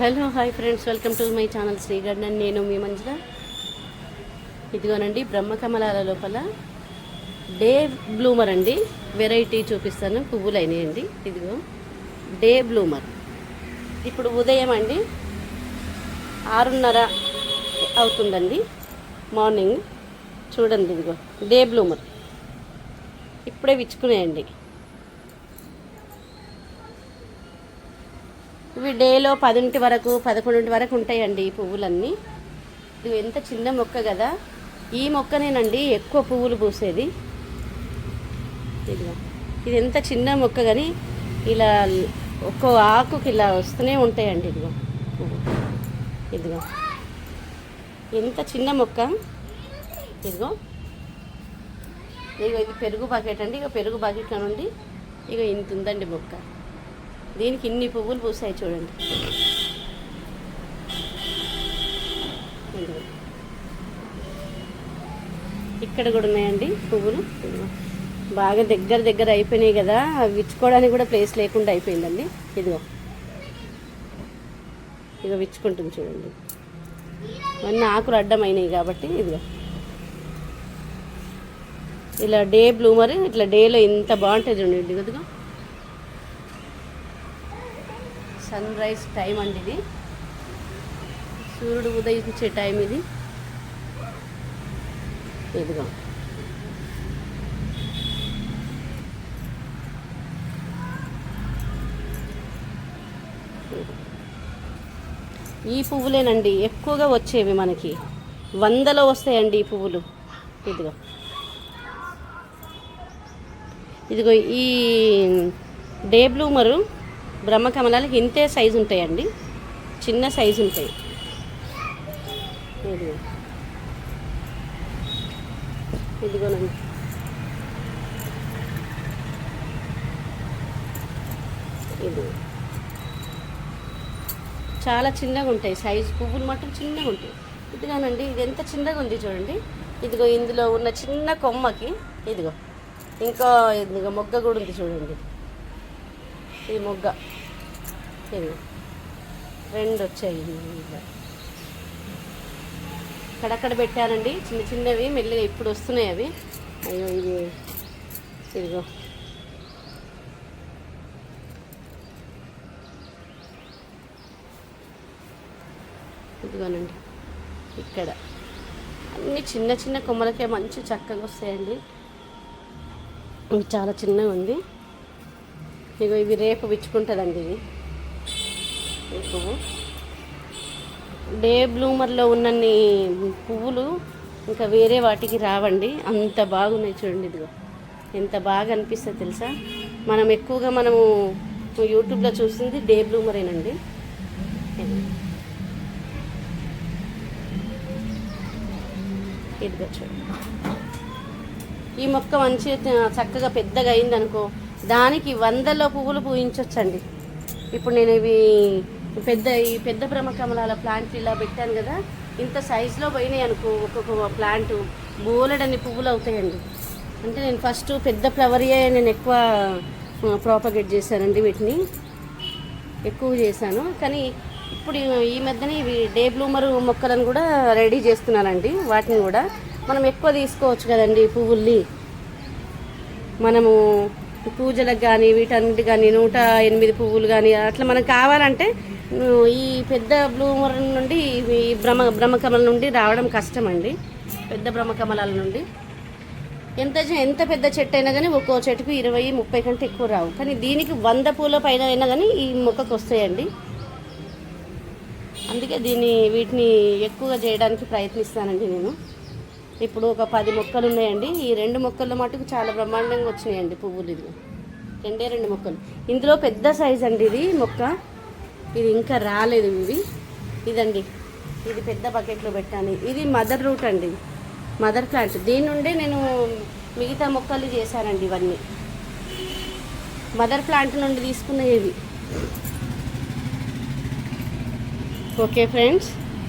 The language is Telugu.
Hello hi friends. Welcome to my channel Sri నేను మీ మంజుల. ఇదిగోనండి బ్రహ్మకమలాల లోపల డే బ్లూమర్ అండి. వెరైటీ చూపిస్తాను. పువ్వులు అయినాయండి ఇదిగో డే బ్లూమర్. ఇప్పుడు ఉదయం అండి ఆరున్నర అవుతుందండి. మార్నింగ్. చూడండి ఇదిగో డే బ్లూమర్. ఇప్పుడే విచ్చుకునేయండి. ఇవి డేలో పదింటి వరకు పదకొండింటి వరకు ఉంటాయండి ఈ పువ్వులన్నీ. ఇది ఎంత చిన్న మొక్క కదా. ఈ మొక్కనేనండి ఎక్కువ పువ్వులు పూసేది. ఇదిగో ఇది ఎంత చిన్న మొక్క కానీ ఇలా ఒక్కో ఆకుకి ఇలా వస్తూనే ఉంటాయండి ఇదిగో పువ్వు. ఇదిగో ఎంత చిన్న మొక్క. ఇదిగో ఇదిగో ఇది పెరుగు బకెట్ అండి. ఇక పెరుగు బకెట్లో నుండి ఇక ఇంత ఉందండి మొక్క. దీనికి ఇన్ని పువ్వులు పూసాయి చూడండి. ఇక్కడ కూడా ఉన్నాయండి పువ్వులు. బాగా దగ్గర దగ్గర అయిపోయినాయి కదా అవి విచ్చుకోవడానికి కూడా ప్లేస్ లేకుండా అయిపోయిందండి. ఇదిగో. ఇదిగో విచ్చుకుంటుంది చూడండి. ఇవన్నీ ఆకులు అడ్డమైనాయి కాబట్టి ఇదిగో. ఇలా డే బ్లూమర్ ఇట్లా డేలో ఇంత బాగుంటుంది చూడండి. ఇదిగో. సన్ రైజ్ టైం అండి ఇది. సూర్యుడు ఉదయించే టైం ఇది. ఇదిగో. ఈ పువ్వులేనండి ఎక్కువగా వచ్చేవి మనకి. వందలో వస్తాయండి ఈ పువ్వులు. ఇదిగో. ఇదిగో ఈ డే బ్లూమరు బ్రహ్మకమలాలకి ఇంతే సైజు ఉంటాయండి. చిన్న సైజు ఉంటాయి. ఇది ఇదిగోనండి. ఇది చాలా చిన్నగా ఉంటాయి. సైజు పువ్వులు మాత్రం చిన్నగా ఉంటాయి. ఇదిగోనండి ఇది ఎంత చిన్నగా ఉంది చూడండి. ఇదిగో ఇందులో ఉన్న చిన్న కొమ్మకి ఇదిగో. ఇంకా ఇదిగో మొగ్గ కూడా ఉంది చూడండి. ఈ మొగ్గ. ఇది రెండు వచ్చాయి. ఇలా అక్కడక్కడ పెట్టానండి. చిన్న చిన్నవి మెల్లిగా ఇప్పుడు వస్తున్నాయి అవి. అయ్యో ఇది ఇదిగో. ఇదిగోనండి. ఇక్కడ. అన్ని చిన్న చిన్న కొమ్మలకే మంచి చక్కగా వస్తాయండి. చాలా చిన్నగా ఉంది. ఇగో ఇవి రేపు విచ్చుకుంటుందండి ఇది పువ్వు డే బ్లూమర్లో ఉన్నన్ని పువ్వులు ఇంకా వేరే వాటికి రావండి. అంత బాగున్నాయి చూడండి ఇదిగో. ఎంత బాగా అనిపిస్తుంది తెలుసా? మనం ఎక్కువగా మనము యూట్యూబ్లో చూసింది డే బ్లూమరేనండి. ఇదిగో చూడండి ఈ మొక్క మంచి చక్కగా పెద్దగా అయిందనుకో దానికి వందల పువ్వులు పూయించవచ్చండి ఇప్పుడు నేను ఇవి పెద్ద ఈ పెద్ద బ్రహ్మకమలాల ప్లాంట్ ఇలా పెట్టాను కదా ఇంత సైజులో పోయినాయి అనుకో ఒక్కొక్క ప్లాంట్ బోలెడన్ని పువ్వులు అవుతాయండి. అంటే నేను ఫస్ట్ పెద్ద ఫ్లవరియే నేను ఎక్కువ ప్రాపగేట్ చేశానండి వీటిని. ఎక్కువ చేశాను. కానీ ఇప్పుడు ఈ మధ్యన ఇవి డే బ్లూమర్ మొక్కలను కూడా రెడీ చేస్తున్నానండి వాటిని కూడా మనం ఎక్కువ తీసుకోవచ్చు కదండి పువ్వుల్ని. మనము పూజలకు కానీ వీటన్నిటి కానీ నూట ఎనిమిది పువ్వులు కానీ అట్లా మనకు కావాలంటే ఈ పెద్ద బ్లూమర్ నుండి ఈ బ్రహ్మ బ్రహ్మకమల నుండి రావడం కష్టం అండి పెద్ద బ్రహ్మకమలాల నుండి. ఎంత ఎంత పెద్ద చెట్టు అయినా కానీ ఒక్కో చెట్టుకు ఇరవై ముప్పై కంటే ఎక్కువ రావు. కానీ దీనికి వంద పూల పైన అయినా కానీ ఈ మొక్కకు వస్తాయండి. అందుకే దీన్ని వీటిని ఎక్కువగా చేయడానికి ప్రయత్నిస్తానండి నేను. ఇప్పుడు ఒక పది మొక్కలు ఉన్నాయండి. ఈ రెండు మొక్కల్లో మటుకు చాలా బ్రహ్మాండంగా వచ్చినాయండి పువ్వులు ఇది రెండే రెండు మొక్కలు. ఇందులో పెద్ద సైజ్ అండి ఇది మొక్క. ఇది ఇంకా రాలేదు ఇవి. ఇదండి. ఇది పెద్ద బకెట్లో పెట్టాను. ఇది మదర్ రూట్ అండి. Mother plant. దీని నుండే నేను మిగతా మొక్కలు చేశానండి ఇవన్నీ. మదర్ ప్లాంట్ నుండి తీసుకున్నవి ఇది ఓకే ఫ్రెండ్స్.